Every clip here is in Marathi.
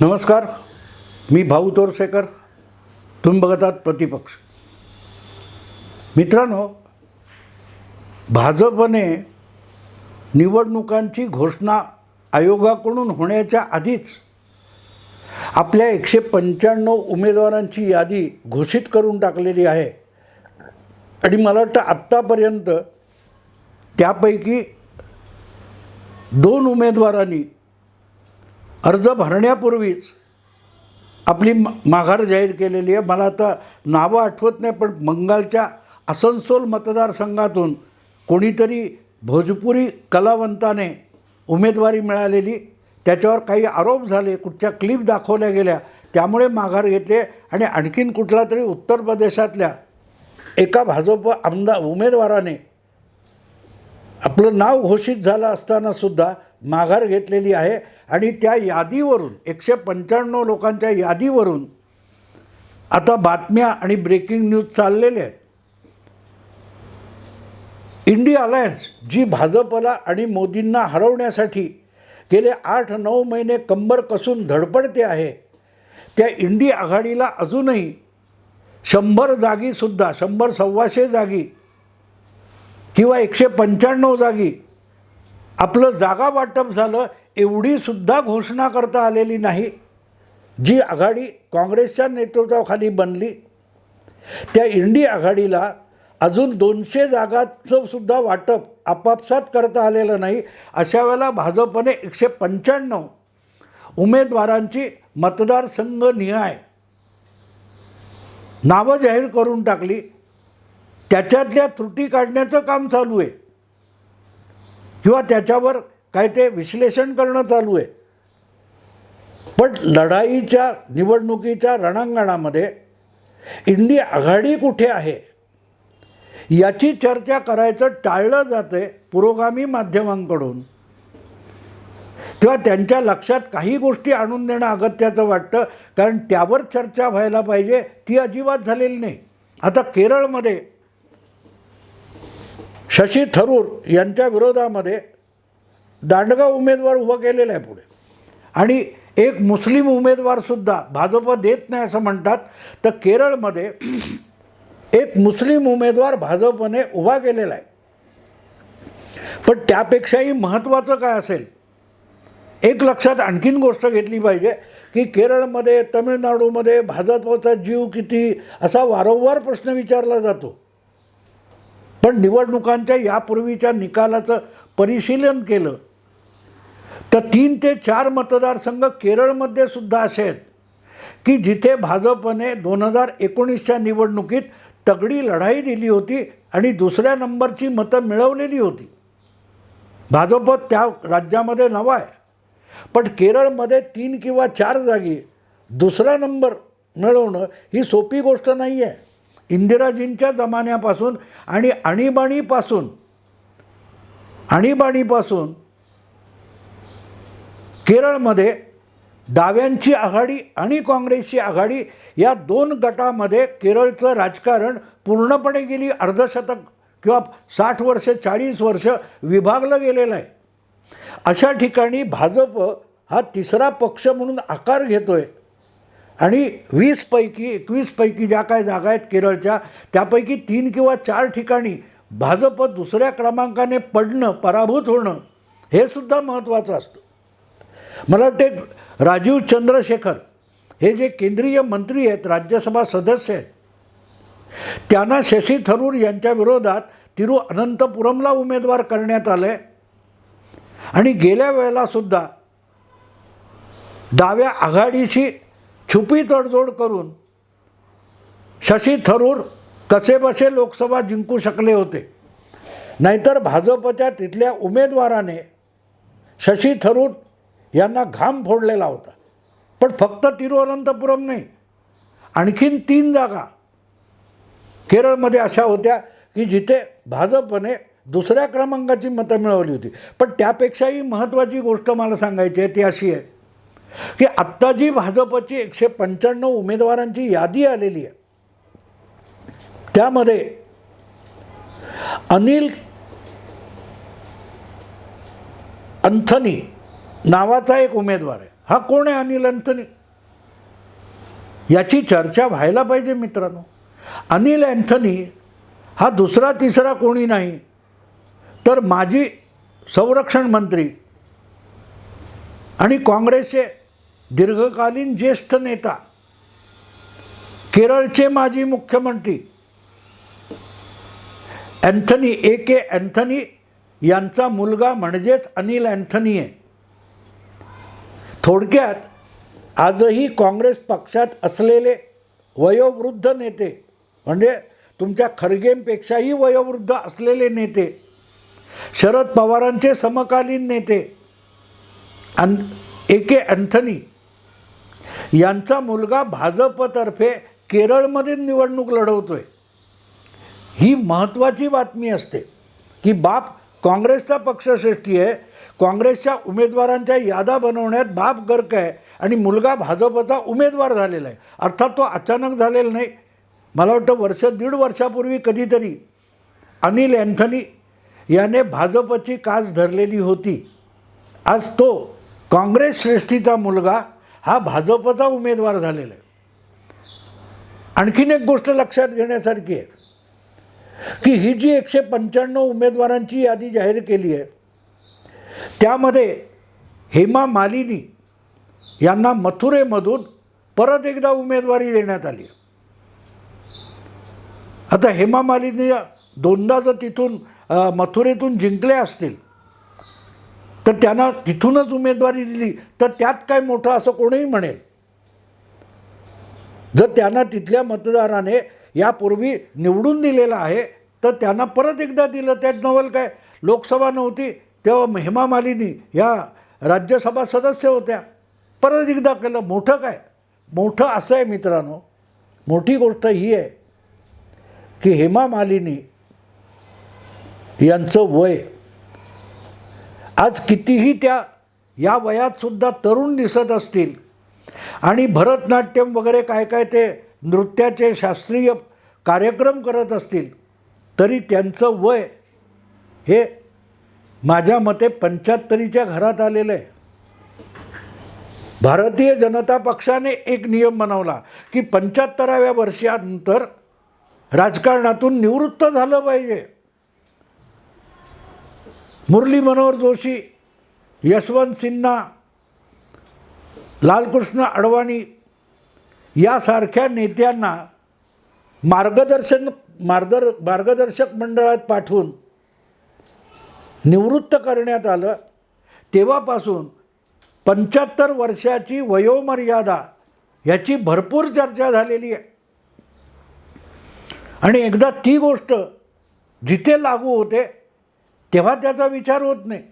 नमस्कार मी भाऊ तोरसेकर. तुम्ही बघत आहात प्रतिपक्ष. मित्रांनो भाजपने निवडणुकांची घोषणा आयोगाकडून होण्याच्या आधीच आपल्या एकशे पंच्याण्णव उमेदवारांची यादी घोषित करून टाकलेली आहे. आणि मला वाटतं आत्तापर्यंत त्यापैकी दोन उमेदवारांनी अर्ज भरण्यापूर्वीच आपली मा- माघार जाहीर केलेली आहे. मला आता नावं आठवत नाही पण बंगालच्या आसनसोल मतदारसंघातून कोणीतरी भोजपुरी कलावंताने उमेदवारी मिळालेली. त्याच्यावर काही आरोप झाले कुठच्या क्लिप दाखवल्या गेल्या त्यामुळे माघार घेतले आणि आणखीन कुठला तरी उत्तर प्रदेशातल्या एका भाजप आमदार उमेदवाराने आपलं नाव घोषित झालं असतानासुद्धा माघार घेतलेली आहे. आणि त्या यादीवरून एकशे पंच्याण्णव लोकांच्या यादीवरून आता बातम्या आणि ब्रेकिंग न्यूज चाललेल्या आहेत. इंडिया अलायन्स जी भाजपला आणि मोदींना हरवण्यासाठी गेले आठ नऊ महिने कंबर कसून धडपडते आहे त्या इंडी आघाडीला अजूनही शंभर जागीसुद्धा शंभर सव्वाशे जागी किंवा एकशे पंच्याण्णव जागी आपलं जागा वाटप झालं एवढीसुद्धा घोषणा करता आलेली नाही जी आघाडी काँग्रेसच्या नेतृत्वाखाली बनली. त्या इंडी आघाडीला अजून दोनशे जागाचं सुद्धा वाटप आपापसात करता आलेलं नाही. अशा वेळेला भाजपने एकशे पंच्याण्णव उमेदवारांची मतदारसंघ निहाय नावं जाहीर करून टाकली. त्याच्यातल्या त्रुटी काढण्याचं काम चालू आहे. किंवा त्याच्यावर काय ते विश्लेषण करणं चालू आहे. पण लढाईच्या निवडणुकीच्या रणांगणामध्ये इंडी आघाडी कुठे आहे? याची चर्चा करायचं टाळलं जाते पुरोगामी माध्यमांकडून. तेव्हा त्यांच्या लक्षात काही गोष्टी आणून देणं अगत्याचं वाटतं कारण त्यावर चर्चा व्हायला पाहिजे ती अजिबात झालेली नाही. आता केरळमध्ये शशी थरूर यांच्या विरोधामध्ये दांडगा उमेदवार उभा केलेला आहे पुढे. आणि एक मुस्लिम उमेदवारसुद्धा भाजप देत नाही असं म्हणतात तर केरळमध्ये एक मुस्लिम उमेदवार भाजपने उभा केलेला आहे. पण त्यापेक्षाही महत्त्वाचं काय असेल? एक लक्षात आणखीन गोष्ट घेतली पाहिजे की केरळमध्ये तमिळनाडूमध्ये भाजपचा जीव किती असा वारंवार प्रश्न विचारला जातो. पण निवडणुकांच्या यापूर्वीच्या निकालाचं परिशीलन केलं. तर तीन ते चार मतदारसंघ केरळमध्ये सुद्धा असे आहेत की जिथे भाजपने दोन हजार एकोणीसच्या निवडणुकीत तगडी लढाई दिली होती आणि दुसऱ्या नंबरची मतं मिळवलेली होती. भाजप त्या राज्यामध्ये नवा आहे. पण केरळमध्ये तीन किंवा चार जागी दुसरा नंबर मिळवणं ही सोपी गोष्ट नाही आहे इंदिराजींच्या जमान्यापासून आणि आणीबाणीपासून आणीबाणीपासून केरळमध्ये डाव्यांची आघाडी आणि काँग्रेसची आघाडी या दोन गटामध्ये केरळचं राजकारण पूर्णपणे गेली अर्धशतक किंवा साठ वर्ष चाळीस वर्ष विभागलं गेलेलं आहे. अशा ठिकाणी भाजप हा तिसरा पक्ष म्हणून आकार घेतो आहे आणि वीसपैकी एकवीसपैकी ज्या काय जागा आहेत केरळच्या त्यापैकी तीन किंवा चार ठिकाणी भाजप दुसऱ्या क्रमांकाने पडणं पराभूत होणं हे सुद्धा महत्त्वाचं असतं. मला वाटते राजीव चंद्रशेखर हे जे केंद्रीय मंत्री आहेत राज्यसभा सदस्य आहेत त्यांना शशी थरूर यांच्या विरोधात तिरुअनंतपुरमला उमेदवार करण्यात आलं आहे आणि गेल्या वेळेलासुद्धा डाव्या आघाडीशी छुपी तडजोड करून शशी थरूर कसेबसे लोकसभा जिंकू शकले होते? नाहीतर भाजपच्या तिथल्या उमेदवाराने शशी थरूर यांना घाम फोडलेला होता. पण फक्त तिरुवनंतपुरम नाही आणखीन तीन जागा केरळमध्ये अशा होत्या की जिथे भाजपने दुसऱ्या क्रमांकाची मतं मिळवली होती. पण त्यापेक्षाही महत्त्वाची गोष्ट मला सांगायची आहे ती अशी आहे की आत्ता जी भाजपची एकशे पंच्याण्णव उमेदवारांची यादी आलेली आहे. त्यामध्ये अनिल अंथनी नावाचा एक उमेदवार आहे. हा कोण आहे अनिल अँथनी? याची चर्चा व्हायला पाहिजे मित्रांनो. अनिल अँथनी हा दुसरा तिसरा कोणी नाही. तर माजी संरक्षण मंत्री आणि काँग्रेसचे दीर्घकालीन ज्येष्ठ नेता केरळचे माजी मुख्यमंत्री अँथनी ए के अँथनी यांचा मुलगा म्हणजेच अनिल अँथनी आहे. थोडक्यात आजही काँग्रेस पक्षात असलेले वयोवृद्ध नेते म्हणजे तुमच्या खरगेंपेक्षाही वयोवृद्ध असलेले नेते शरद पवारांचे समकालीन नेते अन ए के अँथनी यांचा मुलगा भाजपतर्फे केरळमध्ये निवडणूक लढवतो आहे ही महत्त्वाची बातमी असते की बाप काँग्रेसचा पक्षश्रेष्ठी आहे काँग्रेसच्या उमेदवारांच्या याद्या बनवण्यात बाप गर्क आहे आणि मुलगा भाजपचा उमेदवार झालेला आहे. अर्थात तो अचानक झालेला नाही. मला वाटतं वर्ष दीड वर्षापूर्वी कधीतरी अनिल अँथनी याने भाजपची कास धरलेली होती. आज तो काँग्रेस श्रेष्ठीचा मुलगा हा भाजपचा उमेदवार झालेला आहे. आणखीन एक गोष्ट लक्षात घेण्यासारखी आहे. की ही जी एकशे पंच्याण्णव उमेदवारांची यादी जाहीर केली आहे त्यामध्ये हेमा मालिनी यांना मथुरेमधून परत एकदा उमेदवारी देण्यात आली आता हेमा मालिनी दोनदा जर तिथून मथुरेतून जिंकले असतील तर त्यांना तिथूनच उमेदवारी दिली तर त्यात काय मोठं असं कोणीही म्हणेल? जर त्यांना तिथल्या मतदाराने यापूर्वी निवडून दिलेलं आहे तर त्यांना परत एकदा दिलं. त्यात नवल काय? लोकसभा नव्हती तेव्हा हेमा मालिनी या राज्यसभा सदस्य होत्या. परत एकदा केलं. मोठं काय? मोठं असं आहे मित्रांनो मोठी गोष्ट ही आहे की हेमा मालिनी यांचं वय आज कितीही त्या या वयातसुद्धा तरुण दिसत असतील. आणि भरतनाट्यम वगैरे काय काय ते नृत्याचे शास्त्रीय कार्यक्रम करत असतील तरी त्यांचं वय हे माझ्या मते पंच्याहत्तरीच्या घरात आलेलं आहे. भारतीय जनता पक्षाने एक नियम बनवला की पंच्याहत्तराव्या वर्षानंतर राजकारणातून निवृत्त झालं पाहिजे. मुरली मनोहर जोशी यशवंत सिन्हा लालकृष्ण अडवाणी यासारख्या नेत्यांना मार्गदर्शन मार्गदर मार्गदर्शक मंडळात पाठवून निवृत्त करण्यात आलं. तेव्हापासून पंच्याहत्तर वर्षाची वयोमर्यादा ह्याची भरपूर चर्चा झालेली आहे. आणि एकदा ती गोष्ट जिथे लागू होते तेव्हा त्याचा विचार होत नाही.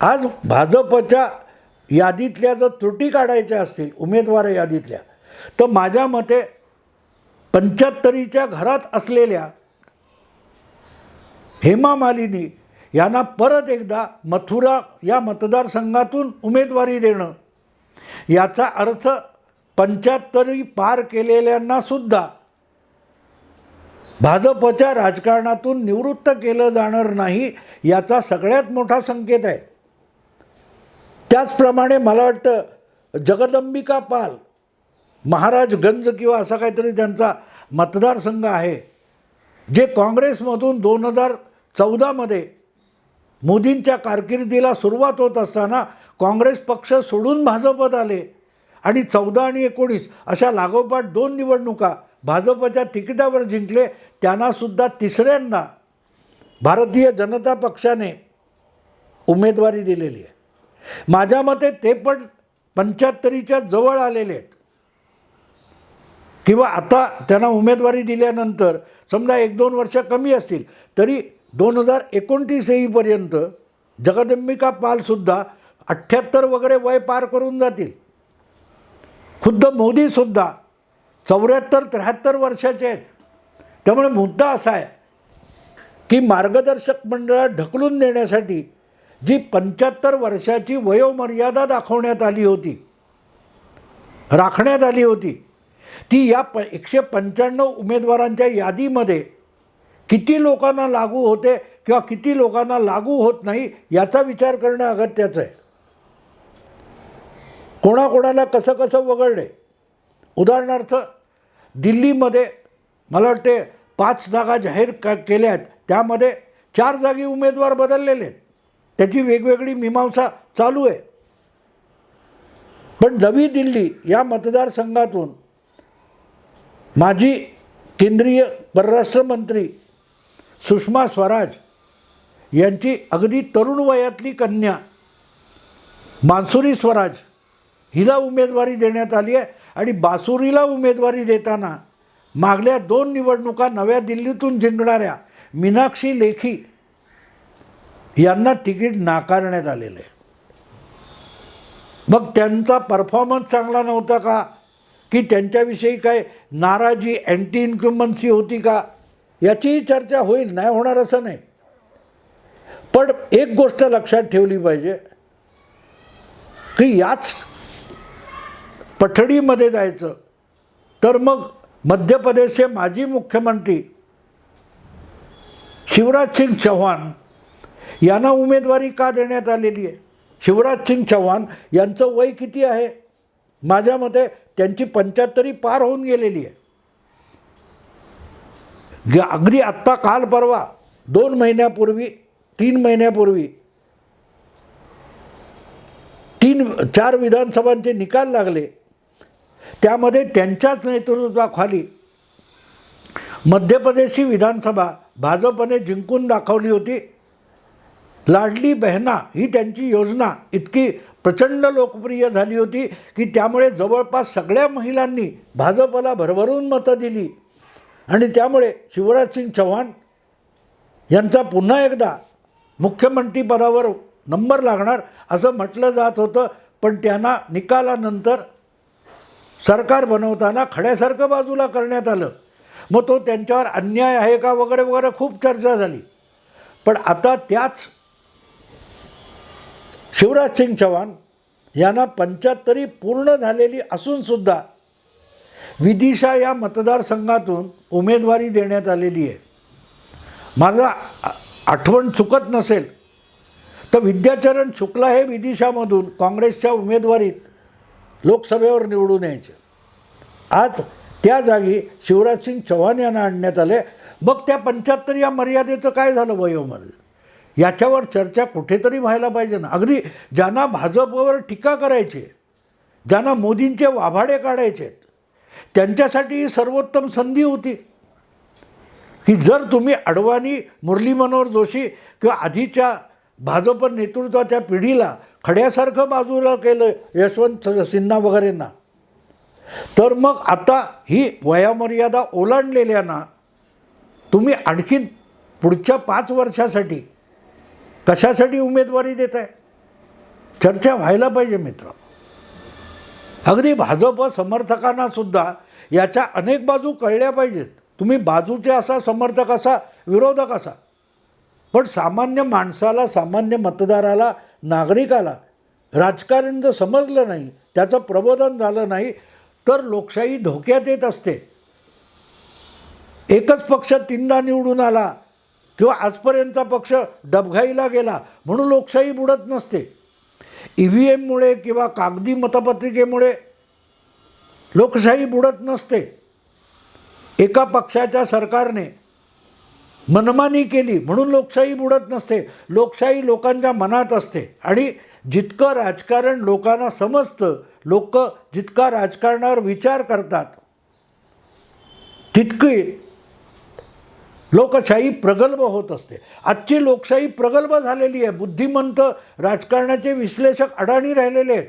आज भाजपच्या यादीतल्या जर त्रुटी काढायच्या असतील उमेदवार यादीतल्या तर माझ्या मते पंच्याहत्तरीच्या घरात असलेल्या हेमा मालिनी यांना परत एकदा मथुरा या मतदारसंघातून उमेदवारी देणं याचा अर्थ पंच्याहत्तरी पार केलेल्यांना सुद्धा भाजपच्या राजकारणातून निवृत्त केलं जाणार नाही याचा सगळ्यात मोठा संकेत आहे. त्याचप्रमाणे मला वाटतं जगदंबिका पाल महाराजगंज किंवा असा काहीतरी त्यांचा मतदारसंघ आहे जे काँग्रेसमधून दोन हजार चौदामध्ये मोदींच्या कारकिर्दीला सुरुवात होत असताना काँग्रेस पक्ष सोडून भाजपत आले आणि चौदा आणि एकोणीस अशा लागोपाठ दोन निवडणुका भाजपच्या तिकिटावर जिंकले त्यांनासुद्धा तिसऱ्यांदा भारतीय जनता पक्षाने उमेदवारी दिलेली आहे. माझ्या मते ते पण पंच्याहत्तरीच्या जवळ आलेले आहेत. किंवा आता त्यांना उमेदवारी दिल्यानंतर समजा एक दोन वर्ष कमी असतील तरी दोन हजार एकोणतीस येईपर्यंत जगदंबिका पालसुद्धा अठ्ठ्याहत्तर वगैरे वय पार करून जातील. खुद्द मोदीसुद्धा चौऱ्याहत्तर त्र्याहत्तर वर्षाचे आहेत. त्यामुळे मुद्दा असा आहे की मार्गदर्शक मंडळात ढकलून देण्यासाठी जी पंच्याहत्तर वर्षाची वयोमर्यादा दाखवण्यात आली होती राखण्यात आली होती ती या प एकशे पंच्याण्णव उमेदवारांच्या यादीमध्ये किती लोकांना लागू होते किंवा किती लोकांना लागू होत नाही याचा विचार करणं अगत्याचं आहे. कोणाकोणाला कसं कसं वगळले? उदाहरणार्थ दिल्लीमध्ये मला वाटते पाच जागा जाहीर क केल्या आहेत त्यामध्ये चार जागी उमेदवार बदललेले आहेत. त्याची वेगवेगळी मीमांसा चालू आहे. पण नवी दिल्ली या मतदारसंघातून माजी केंद्रीय परराष्ट्र मंत्री सुषमा स्वराज यांची अगदी तरुण वयातली कन्या मान्सुरी स्वराज हिला उमेदवारी देण्यात आली आहे आणि बासुरीला उमेदवारी देताना मागल्या दोन निवडणुका नव्या दिल्लीतून जिंकणाऱ्या मीनाक्षी लेखी यांना तिकीट नाकारण्यात आलेलं आहे. मग त्यांचा परफॉर्मन्स चांगला नव्हता का? की त्यांच्याविषयी काय नाराजी अँटी इन्क्युमन्सी होती का? याचीही चर्चा होईल नाही होणार असं नाही. पण एक गोष्ट लक्षात ठेवली पाहिजे की याच पठडीमध्ये जायचं तर मग मध्य प्रदेशचे माजी मुख्यमंत्री शिवराज सिंग चौहान यांना उमेदवारी का देण्यात आलेली आहे? शिवराज सिंग चौहान यांचं वय किती आहे? माझ्या मते त्यांची पंच्याहत्तरी पार होऊन गेलेली आहे. अगदी आत्ता काल परवा दोन महिन्यापूर्वी तीन महिन्यापूर्वी तीन चार विधानसभांचे निकाल लागले. त्यामध्ये त्यांच्याच नेतृत्वाखाली मध्य प्रदेशची विधानसभा भाजपने जिंकून दाखवली होती. लाडली बहना ही त्यांची योजना इतकी प्रचंड लोकप्रिय झाली होती की त्यामुळे जवळपास सगळ्या महिलांनी भाजपला भरभरून मतं दिली. आणि त्यामुळे शिवराजसिंग चव्हाण यांचा पुन्हा एकदा मुख्यमंत्रीपदावर नंबर लागणार असं म्हटलं जात होतं. पण त्यांना निकालानंतर सरकार बनवताना खड्यासारखं बाजूला करण्यात आलं. मग तो त्यांच्यावर अन्याय आहे का वगैरे वगैरे खूप चर्चा झाली. पण आता त्याच शिवराज सिंग चव्हाण यांना पंच्याहत्तरी पूर्ण झालेली असूनसुद्धा विदिशा या मतदारसंघातून उमेदवारी देण्यात आलेली आहे. माझा आठवण चुकत नसेल तर विद्याचरण शुक्ला हे विदिशामधून काँग्रेसच्या उमेदवारीत लोकसभेवर निवडून यायचे. आज त्या जागी शिवराजसिंग चव्हाण यांना आणण्यात आले. मग त्या पंच्याहत्तर या मर्यादेचं काय झालं वयोमध्ये याच्यावर चर्चा कुठेतरी व्हायला पाहिजे ना. अगदी ज्यांना भाजपवर टीका करायची ज्यांना मोदींचे वाभाडे काढायचे त्यांच्यासाठी ही सर्वोत्तम संधी होती. की जर तुम्ही अडवाणी मुरली मनोहर जोशी किंवा आधीच्या भाजप नेतृत्वाच्या पिढीला खड्यासारखं बाजूला केलं यशवंत सिन्हा वगैरेंना तर मग आता ही वयामर्यादा ओलांडलेल्यांना तुम्ही आणखीन पुढच्या पाच वर्षासाठी कशासाठी उमेदवारी देत आहे? चर्चा व्हायला पाहिजे मित्र. अगदी भाजप समर्थकांना सुद्धा याच्या अनेक बाजू कळल्या पाहिजेत. तुम्ही बाजूचे असा समर्थक असा विरोधक असा. पण सामान्य माणसाला सामान्य मतदाराला नागरिकाला राजकारण जर समजलं नाही त्याचं प्रबोधन झालं नाही तर लोकशाही धोक्यात येत असते. एकच पक्ष तीनदा निवडून आला किंवा आजपर्यंतचा पक्ष डबघाईला गेला म्हणून लोकशाही बुडत नसते. ई व्ही एममुळे किंवा कागदी मतपत्रिकेमुळे लोकशाही बुडत नसते. एका पक्षाच्या सरकारने मनमानी केली म्हणून लोकशाही बुडत नसते. लोकशाही लोकांच्या मनात असते आणि जितकं राजकारण लोकांना समजतं लोक जितका राजकारणावर विचार करतात तितकी लोकशाही प्रगल्भ होत असते. आजची लोकशाही प्रगल्भ झालेली आहे. बुद्धिमंत राजकारणाचे विश्लेषक अडाणी राहिलेले आहेत.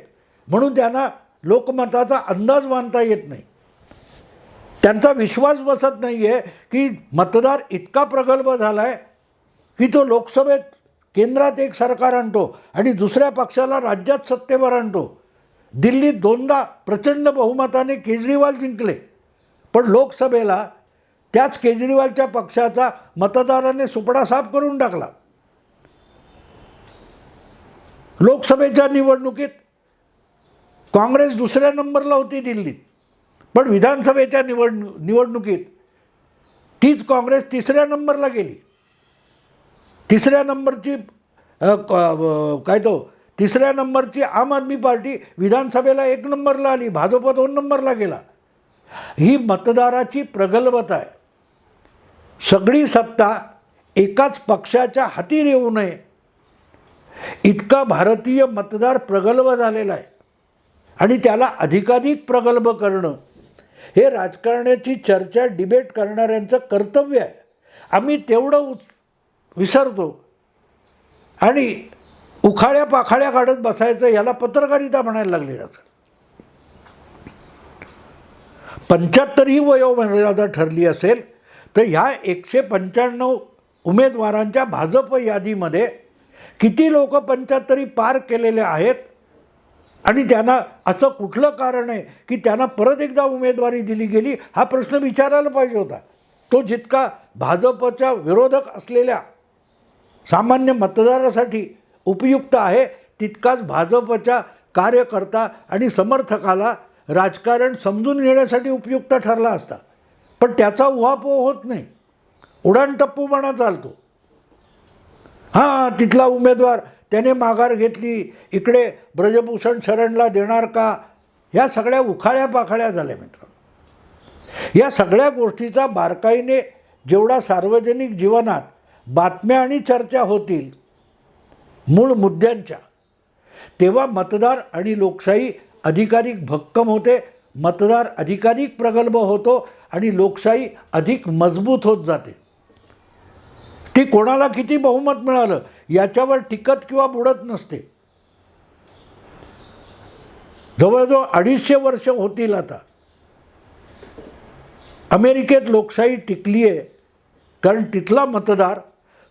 म्हणून त्यांना लोकमताचा अंदाज मानता येत नाही. त्यांचा विश्वास बसत नाही आहे की मतदार इतका प्रगल्भ झाला आहे की तो लोकसभेत केंद्रात एक सरकार आणतो आणि दुसऱ्या पक्षाला राज्यात सत्तेवर आणतो. दिल्लीत दोनदा प्रचंड बहुमताने केजरीवाल जिंकले. पण लोकसभेला त्याच केजरीवालच्या पक्षाचा मतदाराने सुपडा साफ करून टाकला. लोकसभेच्या निवडणुकीत काँग्रेस दुसऱ्या नंबरला होती दिल्लीत पण विधानसभेच्या निवड निवडणुकीत तीच काँग्रेस तिसऱ्या नंबरला गेली. तिसऱ्या नंबरची काय तो तिसऱ्या नंबरची आम आदमी पार्टी विधानसभेला एक नंबरला आली भाजप दोन नंबरला गेला. ही मतदाराची प्रगल्भता आहे. सगळी सत्ता एकाच पक्षाच्या हाती येऊ नये. इतका भारतीय मतदार प्रगल्भ झालेला आहे. आणि त्याला अधिकाधिक प्रगल्भ करणं हे राजकारणाची चर्चा डिबेट करणाऱ्यांचं कर्तव्य आहे. आम्ही तेवढं उच- विसरतो. आणि उखाळ्या पाखाळ्या काढत बसायचं याला पत्रकारिता म्हणायला लागली असं पंच्याहत्तर ही वयोमर्यादा ठरली असेल तर ह्या एकशे पंच्याण्णव उमेदवारांच्या भाजप यादीमध्ये किती लोक पंच्याहत्तरी पार केलेले आहेत? आणि त्यांना असं कुठलं कारण आहे की त्यांना परत एकदा उमेदवारी दिली गेली? हा प्रश्न विचारायला पाहिजे होता. तो जितका भाजपच्या विरोधक असलेल्या सामान्य मतदारासाठी उपयुक्त आहे तितकाच भाजपच्या कार्यकर्ता आणि समर्थकाला राजकारण समजून घेण्यासाठी उपयुक्त ठरला असता. पण त्याचा उहापोह होत नाही. उडाणटप्पूपणा चालतो. हां तिथला उमेदवार त्याने माघार घेतली इकडे ब्रजभूषण शरणला देणार का? ह्या सगळ्या उखाळ्या पाखाळ्या झाल्या मित्रांनो. या सगळ्या गोष्टीचा बारकाईने जेवढा सार्वजनिक जीवनात बातम्या आणि चर्चा होतील मूळ मुद्द्यांच्या तेव्हा मतदार आणि लोकशाही अधिकाधिक भक्कम होते मतदार अधिकाधिक प्रगल्भ होतो आणि लोकशाही अधिक मजबूत होत जाते. ती कोणाला किती बहुमत मिळालं याच्यावर टिकत किंवा बुडत नसते. जवळजवळ अडीचशे वर्ष होतील आता. अमेरिकेत लोकशाही टिकली आहे कारण तिथला मतदार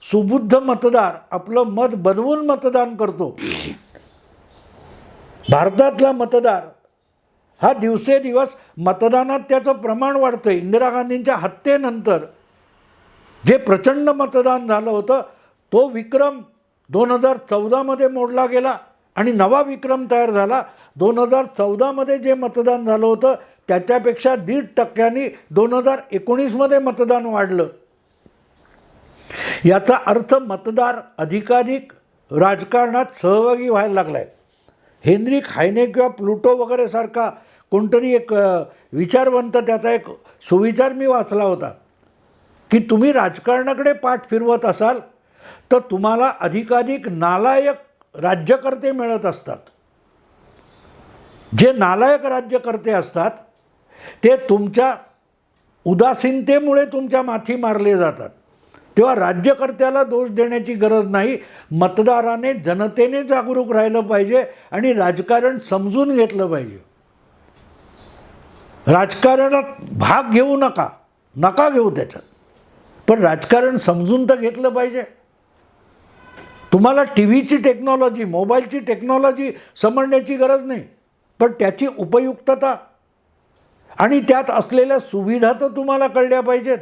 सुबुद्ध मतदार आपलं मत बनवून मतदान करतो. भारतातला मतदार हा दिवसेदिवस मतदानात त्याचं प्रमाण वाढतं इंदिरा गांधींच्या हत्येनंतर जे प्रचंड मतदान झालं होतं तो विक्रम दोन हजार चौदामध्ये मोडला गेला आणि नवा विक्रम तयार झाला. दोन हजार चौदामध्ये जे मतदान झालं होतं त्याच्यापेक्षा दीड टक्क्यांनी दोन हजार एकोणीसमध्ये मतदान वाढलं. याचा अर्थ मतदार अधिकाधिक राजकारणात सहभागी व्हायला लागला आहे हेनरिक हायने किंवा प्लुटो वगैरेसारखा कोणतरी एक विचारवंत त्याचा एक सुविचार मी वाचला होता. की तुम्ही राजकारणाकडे पाठ फिरवत असाल तर तुम्हाला अधिकाधिक नालायक राज्यकर्ते मिळत असतात. जे नालायक राज्यकर्ते असतात ते तुमच्या उदासीनतेमुळे तुमच्या माथी मारले जातात. तेव्हा राज्यकर्त्याला दोष देण्याची गरज नाही मतदाराने जनतेने जागरूक राहिलं पाहिजे आणि राजकारण समजून घेतलं पाहिजे. राजकारणात भाग घेऊ नका. नका घेऊ त्याच्यात. पण राजकारण समजून तर घेतलं पाहिजे. तुम्हाला टी व्हीची टेक्नॉलॉजी मोबाईलची टेक्नॉलॉजी समजण्याची गरज नाही. पण त्याची उपयुक्तता आणि त्यात असलेल्या सुविधा तर तुम्हाला कळल्या पाहिजेत.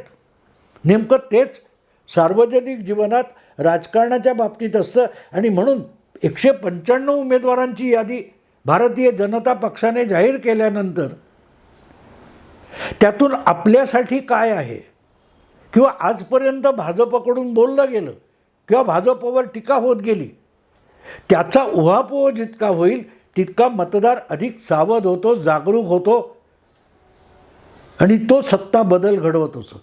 नेमकं तेच सार्वजनिक जीवनात राजकारणाच्या बाबतीत असतं आणि म्हणून एकशे पंच्याण्णव उमेदवारांची यादी भारतीय जनता पक्षाने जाहीर केल्यानंतर त्यातून आपल्यासाठी काय आहे? किंवा आजपर्यंत भाजपकडून बोललं गेलं किंवा भाजपवर टीका होत गेली त्याचा उहापोह जितका होईल तितका मतदार अधिक सावध होतो जागरूक होतो आणि तो सत्ता बदल घडवत असतो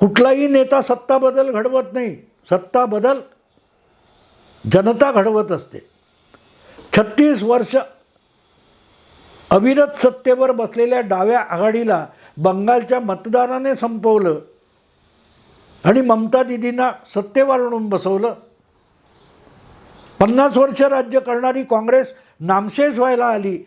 कुठलाही नेता सत्ता बदल घडवत नाही. सत्ता बदल जनता घडवत असते. छत्तीस वर्ष अविरत सत्तेवर बसलेल्या डाव्या आघाडीला बंगालच्या मतदाराने संपवलं आणि ममता दिदींना सत्तेवर म्हणून बसवलं. पन्नास वर्ष राज्य करणारी काँग्रेस नामशेष व्हायला आली.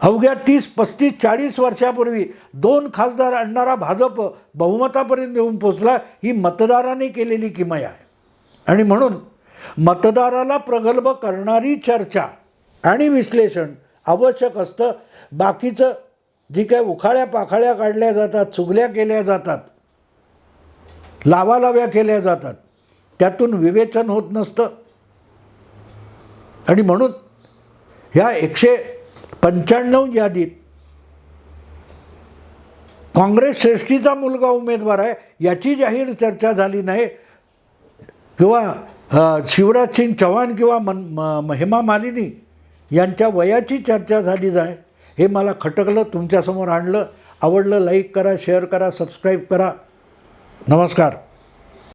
अवघ्या तीस पस्तीस चाळीस वर्षापूर्वी दोन खासदार आणणारा भाजप बहुमतापर्यंत येऊन पोचला ही मतदाराने केलेली किमय आहे. आणि म्हणून मतदाराला प्रगल्भ करणारी चर्चा आणि विश्लेषण आवश्यक असतं. बाकीचं जी काय उखाळ्या पाखाळ्या काढल्या जातात चुगल्या केल्या जातात लावालाव्या केल्या जातात त्यातून विवेचन होत नसतं. आणि म्हणून ह्या एकशे पंच्याण्णव यादीत काँग्रेस श्रेष्ठीचा मुलगा उमेदवार आहे याची जाहीर चर्चा झाली नाही. किंवा शिवराज सिंग चव्हाण किंवा मन म हेमा मालिनी यांच्या वयाची चर्चा झाली जाय. हे मला खटकलं तुमच्यासमोर आणलं. आवडलं लाईक करा शेअर करा सबस्क्राईब करा. नमस्कार.